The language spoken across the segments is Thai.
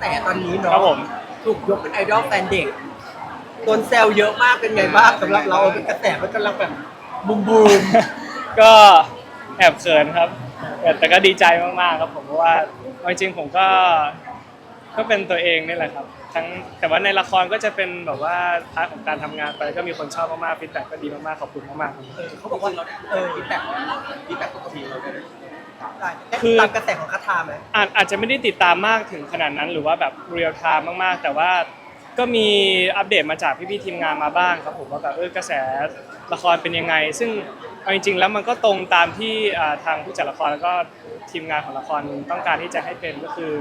แสตอนนี้คเนาะรับผม ถูกยกเป็นไอดอลแฟนเด็กโดนแซวเยอะมากเป็นไงบ้างสำหรับเราเป็นกระแสมันกำลังแบบบูมบูมก็แอบเขินครับแต่แต่ก็ดีใจมากๆครับผมเพราะว่าเอาจริงๆผมก็ก็เป็นตัวเองนี่แหละครับ ทั้งแต่ว่าในละครก็จะเป็นแบบว่าพาร์ทของการทำงานไปก็มีคนชอบมากๆฟีดแบ็กก็ดีมากๆขอบคุณมากๆครับเออเขาบอกว่าเออฟีดแบ็กฟีดแบ็กปกติเราได้ได้ คือตามกระแสของคาถาไหมอาจอาจจะไม่ได้ติดตามมากถึงขนาดนั้น หรือว่าแบบเรียลไทม์มากๆ แต่ว่าก็มีอัปเดตมาจากพี่ๆทีมงานมาบ้างครับผมว่าแบบเออกระแสละครเป็นยังไง ซึ่งเอาจริงๆแล้วมันก็ตรงตามที่อ่าทางผู้จัดละครแล้วก็ทีมงานของละครต้องการที่จะให้เป็นก็คือ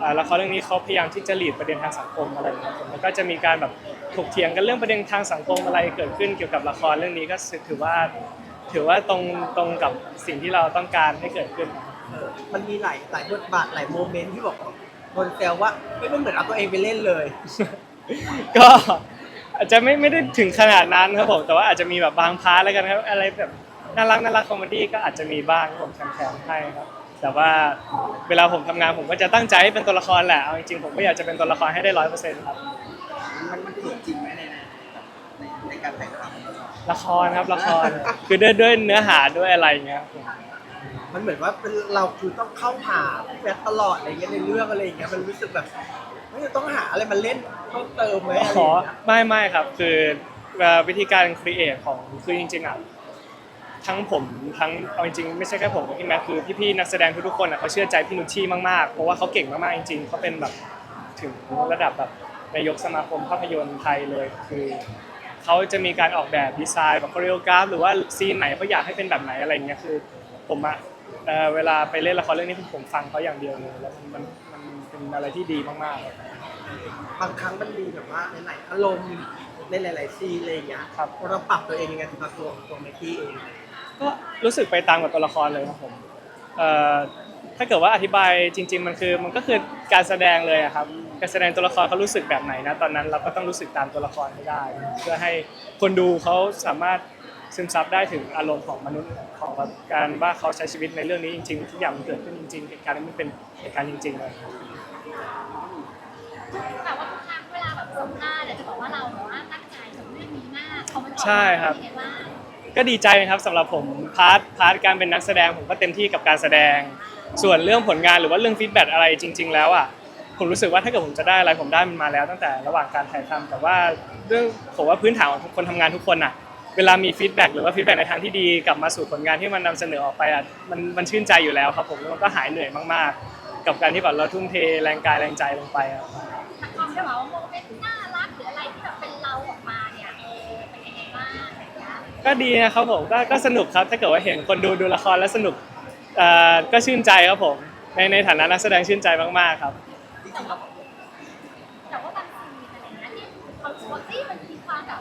อ่าละครเรื่องนี้เขาพยายามที่จะหลีดประเด็นทางสังคมอะไรอย่างเงี้ยผมแล้วก็จะมีการแบบถกเถียงกันเรื่องประเด็นทางสังคมอะไรเกิดขึ้นเกี่ยวกับละครเรื่องนี้ก็ถือว่า ถือว่าตรงตรงกับสิ่งที่เราต้องการให้เกิดขึ้น เออมันมีหลายหลายบทบาทหลายโมเมนต์ที่บอกโดนแซวว่าไม่มันเหมือนเอาตัวเองไปเล่นเลย ก็อาจจะไม่ไม่ได้ถึงขนาดนั้นครับผมแต่ว่าอาจจะมีแบบบางพาร์ทแล้วกันครับอะไรแบบน่ารักน่ารักคอมเมดี้ก็อาจจะมีบ้างผมแถมๆให้ครับ แต่ว่าเวลาผมทำงานผมก็จะตั้งใจให้เป็นตัวละครแหละเอาจริงๆผมก็อยากจะเป็นตัวละครให้ได้ร้อยเปอร์เซ็นต์ครับ มันมันเกิดจริงไหมในในในการถ่ายท ละครครับละคร คือด้วยด้วยเนื้อหาด้วยอะไรอย่างเงี้ยครับผมำมันเหมือนว่าเป็นเราคือต้องเข้าหาแบทตลอดอะไรเงี้ยในเรื่องอะไรอย่างเงี้ยมันรู้สึกแบบไม่ต้องหาอะไรมาเล่นเพิ่มเติมไหมอะไรขออย่างเงี้ยไม่ไม่ครับ คือเอ่อวิธีการครีเอทของคือจริงๆอะทั้งผมทั้งเอาจริงๆไม่ใช่แค่ผมกับพี่แม็กคือพี่ๆนักแสดงทุกๆคนอะเขาเชื่อใจพี่นุชชี่มากๆเพราะว่าเขาเก่งมากๆจริงๆเขาเป็นแบบถึงระดับแบบนายกสมาคมภาพยนตร์ไทยเลยคือ เขาจะมีการออกแบบดีไซน์แบบโคเรียกราฟหรือว่าซีนไหนเขาอยากให้เป็นแบบไหนอะไรอย่างเงี้ยคือผมอะเอ่อเวลาไปเล่นละครเรื่องนี้ผมฟังเขาอย่างเดียวเลยแล้วมันมันมันเป็นอะไรที่ดีมากๆเลยบางครั้งมันมีแบบว่าหลายๆอารมณ์ในหลาย ๆ ซีนอะไรอย่างเงี้ยครับ เราปรับตัวเองยังไงสำหรับตัวตัวแม็กกี้เอง ก็รู้สึกไปตามกับตัวละครเลยครับผมเอ่อถ้าเกิดว่าอธิบายจริง ๆ มันคือมันก็คือการแสดงเลยอะครับ การแสดงตัวละครเขารู้สึกแบบไหนนะตอนนั้นเราก็ต้องรู้สึกตามตัวละครให้ได้ เพื่อให้คนดูเขาสามารถซึมซับได้ถึงอารมณ์ของมนุษย์ของการว่าเขาใช้ชีวิตในเรื่องนี้จริงๆทุกอย่างมันเกิดขึ้นจริงๆเหตุการณ์นี้มันเป็นเหตุการณ์จริงๆเลยแต่ว่าทุกครั้งเวลาแบบสัมภาษณ์เนี่ยจะบอกว่าเราแบบว่าตั้งใจกับเรื่องนี้มากพอมันออกมาใช่ครับเป็นไงบ้างก็ดีใจนะครับสำหรับผมพาร์ทพาร์ทการเป็นนักแสดงผมก็เต็มที่กับการแสดง ส่วนเรื่องผลงานหรือว่าเรื่องฟีดแบ็กอะไรจริง ๆ แล้วอะ ผมรู้สึกว่าถ้าเกิดผมจะได้อะไรผมได้มันมาแล้วตั้งแต่ระหว่างการถ่ายทำแต่ว่าเรื่องผมว่าพื้นฐานของคนทำงานทุกคนอะเวลามีฟีดแบ็กหรือว่าฟีดแบ็กในทางที่ดีกลับมาสู่ผลงานที่มันนำเสนอออกไปอะมันมันชื่นใจอยู่แล้วครับผมแล้วมันก็หายเหนื่อยมากๆ กับการที่แบบเราทุ่มเทแรงกายแรงใจลงไปครับถ้าความจะบอกว่าโมเมนต์น่ารักหรืออะไรที่แบบเป็นเราออกมาเนี่ยเออเป็นยังไงบ้างอะไรอย่างเงี้ยก็ดีนะครับผมก็ก็สนุกครับถ้าเกิดว่าเห็นคนดูดูละครแล้วสนุกเอ่อก็ชื่นใจครับผมในในฐานะนักแสดงชื่นใจมากๆครับ แต่ว่าบางซีนอะไรเงี้ยที่เขารู้สึกว่าเอ้ยมันมีความแบบ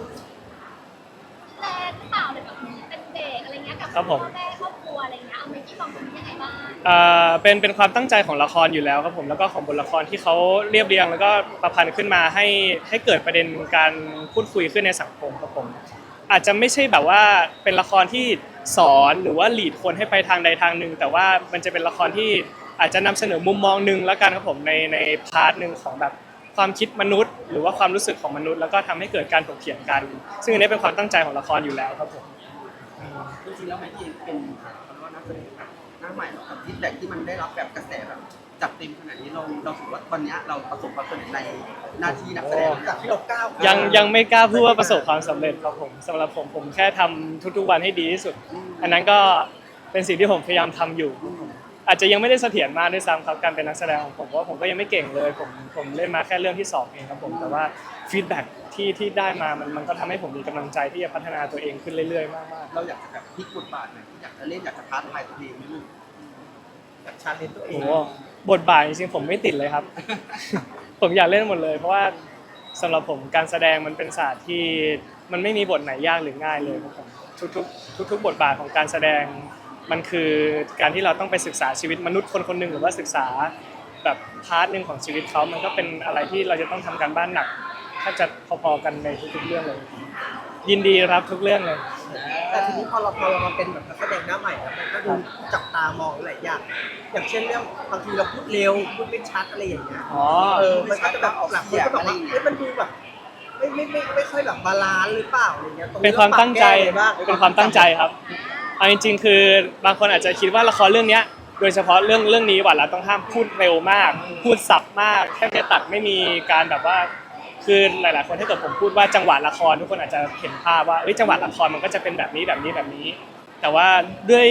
แรงหรือเปล่าหรือแบบเป็นเด็กอะไรเงี้ยกับครับผม พ่อแม่ครอบครัวอะไรเงี้ยเอาเมกี้มองตรงนี้ยังไงบ้าง เอ่อเป็นเป็นความตั้งใจของละครอยู่แล้วครับผมแล้วก็ของบทละครที่เขาเรียบเรียง แล้วก็ประพันธ์ขึ้นมาให้ให้เกิดประเด็นการพูดคุยขึ้นในสังคมครับผมอาจจะไม่ใช่แบบว่าเป็นละครที่สอนหรือว่าหลีดคนให้ไปทางใดทางหนึ่งแต่ว่ามันจะเป็นละครที่ อาจจะนำเสนอมุมมองหนึ่งแล้วกันครับผมในในพาร์ทหนึ่งของแบบความคิดมนุษย์ หรือว่าความรู้สึกของมนุษย์ แล้วก็ทำให้เกิดการถกเถียงกัน ซึ่งอันนี้เป็นความตั้งใจของละครอยู่แล้วครับผมจริงๆแล้วแม็กกี้เป็นคำว่านักแสดงแบบหน้าใหม่หรอกกับฟีดแบ็กที่มันได้รับแบบกระแสแบบจัดเต็มขนาดนี้เราเราถือว่าวันเนี้ยเราประสบความสำเร็จในหน้าที่นักแสดงจากที่เราก้าวยังยังไม่กล้าพูดว่าประสบความสำเร็จครับผมสำหรับผมผมแค่ทำทุกๆวันให้ดีที่สุด อันนั้นก็เป็นสิ่งที่ผมพยายามทำอยู่ อาจจะยังไม่ได้เสถียรมากด้วยซ้ำครับการเป็นนักแสดงของผมเพราะว่าผมก็ยังไม่เก่งเลยผมผมเล่นมาแค่เรื่องที่สองเองครับผมแต่ว่าฟีดแบ็กที่ที่ได้มามันมันก็ทำให้ผมมีกำลังใจที่จะพัฒนาตัวเองขึ้นเรื่อยๆมากเราอยากจะแบบพลิกบทบาทหน่อยอยากจะเล่นอยากจะท้าทายตัวเองนิดนึงจากชาเลนจ์ตัวๆเอโอ้ง โหบทบาทจริงๆผมไม่ติดเลยครับ ผมอยากเล่นหมดเลย เพราะว่าสำหรับผมการแสดงมันเป็นศาสตร์ที่มันไม่มีบทไหนยากหรือง่ายเลยครับผมทุกๆทุกๆบทบาทของการแสดง มันคือการที่เราต้องไปศึกษาชีวิตมนุษย์คนคนหนึ่งหรือว่าศึกษาแบบพาร์ทหนึ่งของชีวิตเขามันก็เป็นอะไรที่เราจะต้องทำการบ้านหนัก ถ้าจะพอๆกันในทุกๆเรื่องเลย ยินดีรับทุกเรื่องเลยอแต่ทีนี้พอเราพอเรามาเป็นแบบนักแสดงหน้าใหม่แล้วมันก็ดูจับตามองหลายอย่าง อย่างเช่นเรื่องบางทีเราพูดเร็วพูดไม่ชัดอะไรอย่างเงี้ยอ๋อเออมันก็จะแบบหลักคนก็แบบว่าเฮ้ยมันดูแบบไม่ไม่ไม่ไม่ค่อยแบบบาลานซ์หรือเปล่าอะไรเงี้ยตรงเป็นความตั้งใจเรปรับแก้อะไรบ้างเป็นความตั้งใจครับ เอาจริงๆ คือบางคนอาจจะคิดว่าละครเรื่องเนี้ย โดยเฉพาะเรื่องเรื่องนี้หวานละต้องห้ามพูดเร็วมาก พูดสับมากแค่จะตัดไม่มีการแบบว่าคือหลาย ๆ คนถ้าเกิดผมพูดว่าจังหวะละครทุกคนอาจจะเห็นภาพว่าเอ้ยจังหวะละครมันก็จะเป็นแบบนี้แบบนี้แบบนี้ แต่ว่าด้วย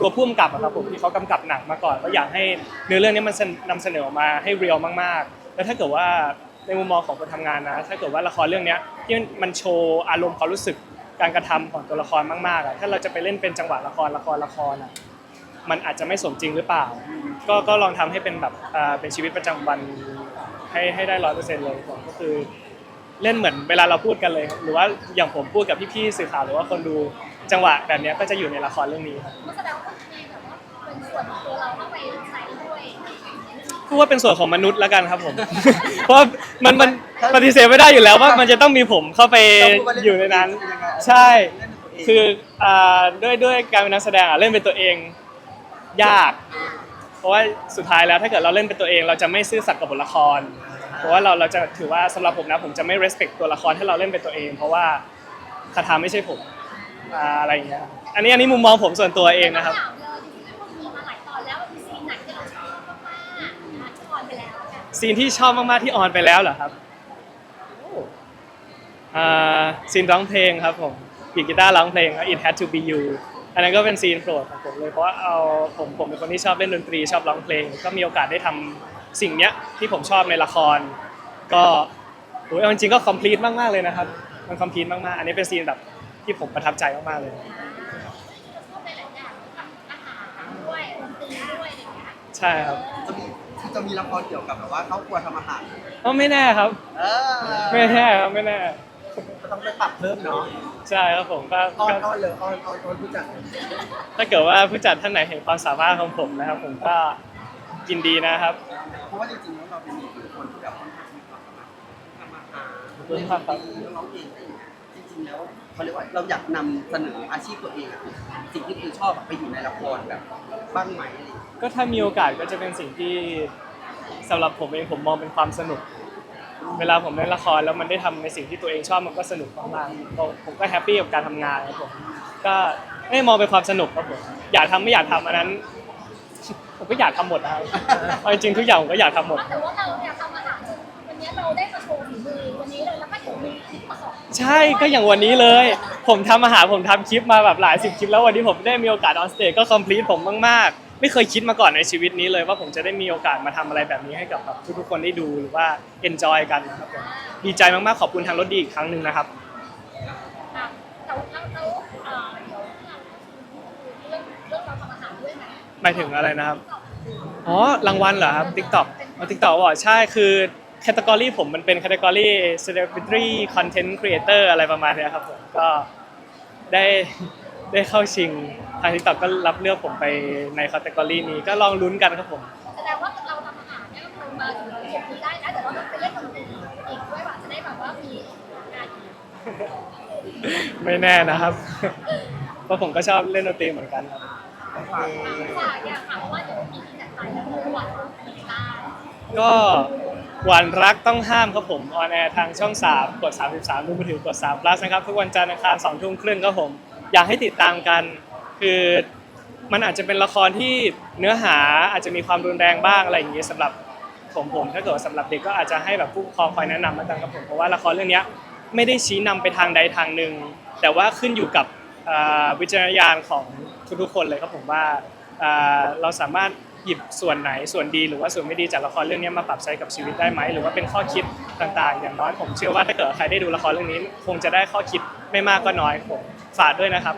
ตัวผู้กำกับอะครับผมที่เขากำกับหนังมาก่อนก็อยากให้เนื้อเรื่องนี้มันนำเสนอออกมาให้เรียลมาก ๆ แล้วถ้าเกิดว่าในมุมมองของคนทำงานนะถ้าเกิดว่าละครเรื่องเนี้ยที่มันโชว์อารมณ์ความรู้สึก การกระทำของตัวละครมากๆอะถ้าเราจะไปเล่นเป็นจังหวะละครละครละครอะมันอาจจะไม่สมจริงหรือเปล่า ก็ก็ลองทำให้เป็นแบบอ่าเป็นชีวิตประจำวันให้ให้ได้ร้อยเปอร์เซ็นต์เลยผมก็คือเล่นเหมือนเวลาเราพูดกันเลยครับหรือว่าอย่างผมพูดกับพี่ๆสื่อข่าวหรือว่าคนดูจังหวะแบบเนี้ยก็จะอยู่ในละครเรื่องนี้ครับก็แสดงว่ามีแบบว่าเป็นส่วนของตัวเราเข้าไปใส่ด้วยพูดว่าเป็นส่วนของมนุษย์แล้วกันครับผม เพราะว่ามันมัน ปฏิเสธไม่ได้อยู่แล้วว่ามันจะต้องมีผมเข้าไปอยู่ในนั้น ใช่ คืออ่าด้วยด้วยการเป็นนักแสดงอะเล่นเป็นตัวเอง ยาก เพราะว่าสุดท้ายแล้วถ้าเกิดเราเล่นเป็นตัวเอง เราจะไม่ซื่อสัตย์กับบทละคร เพราะว่าเราเราจะถือว่าสำหรับผมนะผมจะไม่ respect ตัวละครที่เราเล่นเป็นตัวเอง เพราะว่าคาถาไม่ใช่ผมอ่าอะไรอย่างเงี้ยอันนี้อันนี้มุมมองผมส่วนตัวเองนะครับถามเลยจริงๆมันมีมาหลายตอนแล้วมีซีนไหนที่เราชอบมากๆนะที่ออนไปแล้วกันซีนที่ชอบมากๆที่ออนไปแล้วเหรอครับอ่า ซีนร้องเพลงครับผมปีกีตาร์ร้องเพลง It Had to Be You อันนั้นก็เป็นซีนโปรดของผมเลยเพราะว่าเอาผมผมเป็นคนที่ชอบเล่นดนตรีชอบร้องเพลง ก็มีโอกาสได้ทำสิ่งเนี้ยที่ผมชอบในละคร ก็โอ้ยเอาจริงๆก็คอมพลีทมากๆเลยนะครับ มันคอมพลีทมากๆ อันนี้เป็นซีนแบบที่ผมประทับใจมากๆเลยชอบในหลายอย่างทำอาหารด้วยดนตรีด้วยอะไรอย่างเงี้ยใช่ครับจะมีจะมีละครเกี่ยวกับแบบว่าเขาครัวทำอาหารก็ไม่แน่ครับเออไม่แน่ครับไม่แน่ ก็ต้องไปปรับเพิ่มเนาะใช่ครับผมก็อ้อนก็อ้อนเลยอ้อนอ้อนอ้อนผู้จัดถ้าเกิดว่าผู้จัดท่านไหนเห็นความสามารถของผมนะครับ ผมก็ยินดีนะครับเพราะว่าจริงๆแล้วเราเป็นอีกหนึ่งคนที่แบบค่อนข้างมีความสามารถทำอาหารขอบคุเล่ณนครับดนตรีร้องเพลงอะไรอย่างเงี้ยจริงๆแล้วเขาเรียกว่าเราอยากนำเสนออาชีพตัวเองอะสิ่งที่ตัวเองชอบอะไปอยู่ในละครแบบบ้างไหมอะไรอย่างเงี้ยก็ถ้ามีโอกาสก็จะเป็นสิ่งที่สำหรับผมเองผมมองเป็นความสนุก เวลาผมเล่นละครแล้วมันได้ทำในสิ่งที่ตัวเองชอบมันก็สนุกมากๆก็ผมก็แฮปปี้กับการทำงานครับผมก็ไม่มองเป็นความสนุกครับผมอยากทำไม่อยากทำอันนั้น ผมก็อยากทำหมดนะครับเอาจริงๆทุกอย่างผมก็อยากทำหมดแต่ว่าเราเนี่ยทำอาหารจนวันนี้เราได้มาโชว์ฝีมือวันนี้เลยแล้วก็เดี๋ยวมีคลิปมาสอนใช่ก็อย่างวันนี้เลย ผมทำอาหารผมทำคลิปมาแบบหลายสิบคลิปแล้ววันนี้ผมได้มีโอกาสออนสเตจก็คอมพลีทผมมากๆ ไม่เคยคิดมาก่อนในชีวิตนี้เลยว่าผมจะได้มีโอกาสมาทำอะไรแบบนี้ให้กับแบบทุกๆคนได้ดูหรือว่าเอนจอยกันนะครับผมดีใจมากๆขอบคุณทางรถดีอีกครั้งหนึ่งนะครับแต่ว่าเรื่องเรื่องเราทำอาหารด้วยไหมหมายถึงอะไรนะครับอ๋อรางวัลเหรอครับ TikTok อ๋อ TikTok บอกใช่คือแคตตากรีผมมันเป็นแคตตากรี Celebrity Content Creator อะไรประมาณนี้ครับผมก็ได้ได้เข้าชิง ทาง TikTok ก็รับเลือกผมไปในแคตตากรีนี้ก็ลองลุ้นกันครับผม แสดงว่าเราทำอาหารเนี่ยก็คือมาถึงจุดนี้ได้นะเดี๋ยวเราต้องไปเล่นดนตรีอีกด้วยว่าจะได้แบบว่ามีงานอีกไม่แน่นะครับ เพราะผมก็ชอบเล่นดนตรีเหมือนกันครับ ฝากอย่างค่ะเพราะว่าเดี๋ยวมีที่จัดไปแล้วคือวันมีได้ก็หวานรักต้องห้ามครับผมออนแอร์ทางช่อง 3 กด 33ดูมือถือกด3 plus นะครับ ทุกวันจันทร์อังคาร2ทุ่มครึ่งครับผม อยากให้ติดตามกัน คือมันอาจจะเป็นละครที่เนื้อหาอาจจะมีความรุนแรงบ้างอะไรอย่างนี้ยสำหรับผมผมถ้าเกิดว่าสำหรับเด็กก็อาจจะให้แบบผู้ปกครองคอยแนะนำแล้วกันครับผมเพราะว่าละครเรื่องเนี้ยไม่ได้ชี้นำไปทางใดทางหนึ่งแต่ว่าขึ้นอยู่กับอ่าวิจารณญาณของทุกๆคนเลยครับผมว่าอ่าเราสามารถหยิบส่วนไหนส่วนดีหรือว่าส่วนไม่ดีจากละครเรื่องนี้มาปรับใช้กับชีวิตได้ไหมหรือว่าเป็นข้อคิดต่างๆ อย่างน้อยผมเชื่อว่าถ้าเกิดใครได้ดูละครเรื่องนี้ คงจะได้ข้อคิดไม่มากก็น้อยครับผมฝากด้วยนะครับ